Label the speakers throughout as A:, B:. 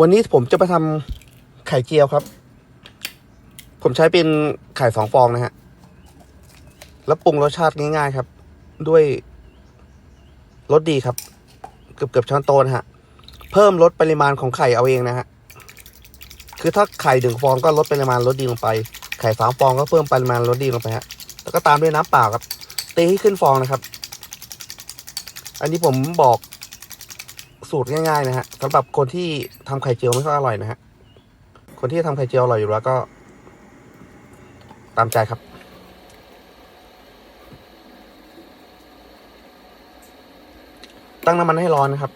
A: วันนี้ผมจะมาทำไข่เจียวครับ ผมใช้เป็นไข่สองฟองนะฮะ แล้วปรุงรสชาติง่ายๆครับ ด้วยรสดีครับ เกือบเกือบช้อนโตนะฮะ เพิ่มลดปริมาณของไข่เอาเองนะฮะ คือถ้าไข่หนึ่งฟองก็ลดปริมาณรสดีลงไป ไข่สามฟองก็เพิ่มปริมาณรสดีลงไปฮะ แล้วก็ตามด้วยน้ำเปล่าครับตีให้ขึ้นฟองนะครับ อันนี้ผมบอก สูตรง่ายๆนะฮะสำหรับคนที่ทำไข่เจียวไม่ค่อยอร่อยนะฮะคนที่ทำไข่เจียวอร่อยอยู่แล้วก็ ตามใจครับตั้งน้ำมันให้ร้อนนะครับ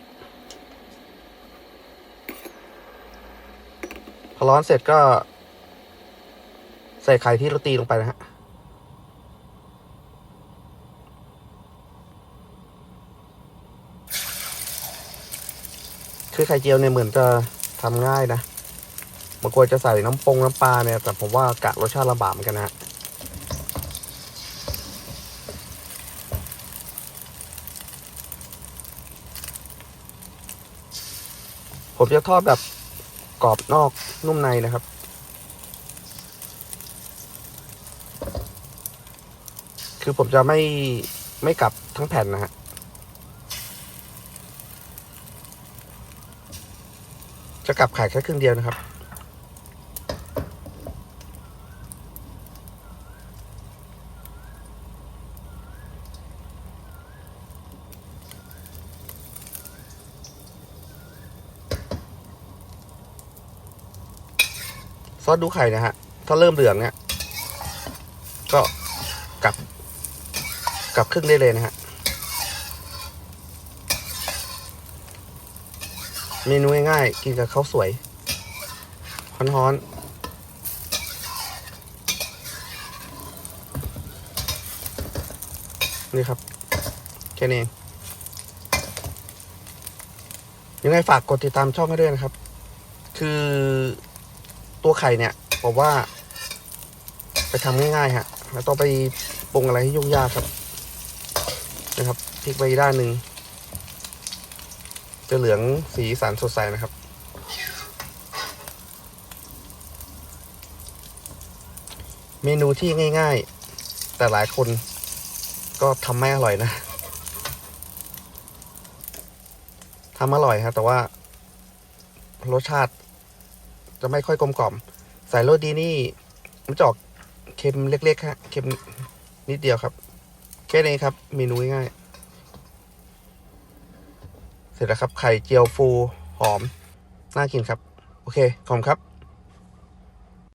A: พอร้อนเสร็จก็ ใส่ไข่ที่เราตีลงไปนะฮะ คือไข่เจียวเนี่ยเหมือนจะทำง่ายนะบางคนจะใส่น้ำปงน้ำปลาเนี่ย แต่ผมว่ากะรสชาติลำบากเหมือนกันนะฮะผมจะทอดแบบกรอบนอกนุ่มในนะครับ คือผมจะไม่ไม่กลับทั้งแผ่นนะฮะ จะกลับไข่แค่ครึ่งเดียวนะครับ ซอสดูไข่นะฮะ ถ้าเริ่มเหลืองเนี่ย ก็กลับ กลับครึ่งได้เลยนะฮะ เมนูง่ายๆ กินกับข้าวสวยฮ้อนๆนี่ครับ แค่นี้เองยังไงฝากกดติดตามช่องให้ด้วยนะครับ คือตัวไข่เนี่ยผมว่า ไปทำง่ายๆฮะแล้วต้องไปปรุงอะไรให้ยุ่งยากครับ นะครับพลิกไปด้านหนึ่ง จะเหลืองสีสันสดใสนะครับ เมนูที่ง่าย ๆ แต่หลายคนก็ทำไม่อร่อยนะทำอร่อยครับแต่ว่ารสชาติจะไม่ค่อยกลมกล่อมใส่โรดีนี่มันจะออกเค็มเล็กๆฮะเค็มนิดเดียวครับ แค่นี้ครับ เมนูง่ายๆ เสร็จแล้วครับไข่เจียวฟูหอม น่ากินครับ โอเค ขอบคุณครับ